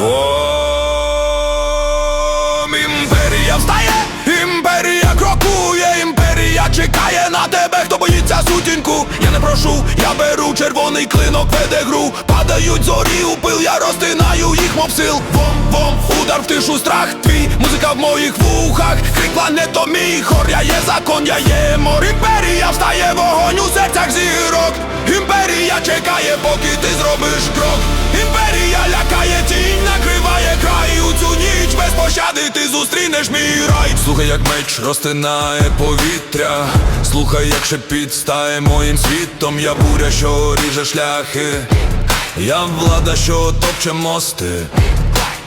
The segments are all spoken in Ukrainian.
Ом, імперія встає, імперія крокує, імперія чекає на тебе, хто боїться сутінку. Я не прошу, я беру червоний клинок, веде гру. Падають зорі у пил, я розтинаю їх мов сил. Вом, вом, удар в тишу страх твій, музика в моїх вухах. Крик плането мій, хор, я є закон, я є мор. Імперія встає, вогонь у серцях зірок. Імперія чекає, поки ти зробиш крок. Імперія лякає, тінь накриває край у цю ніч без пощади ти зустрінеш мій рай. Слухай, як меч розтинає повітря. Слухай, як шепіт стає моїм світом. Я буря, що ріже шляхи. Я влада, що топче мости.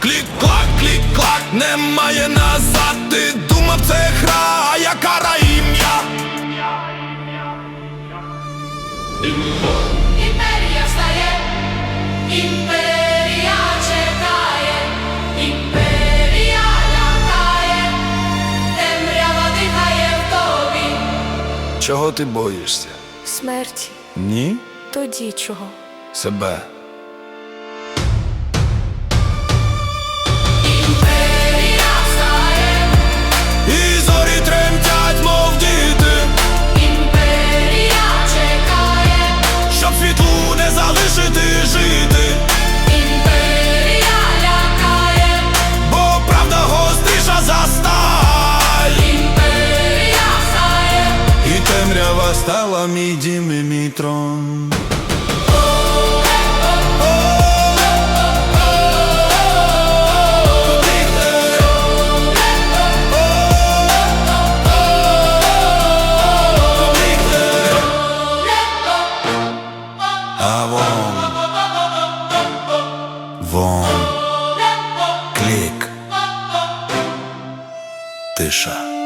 Клік-клак, клік-клак, немає назад. Ти думав, це гра, а я кара ім'я. Чого ти боїшся? Смерті. Ні? Тоді чого? Себе. стала мій дім і мій трон А вон Вон Клік Тиша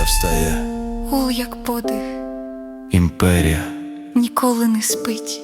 Імперія встає. О, як подих, Імперія. Ніколи не спить.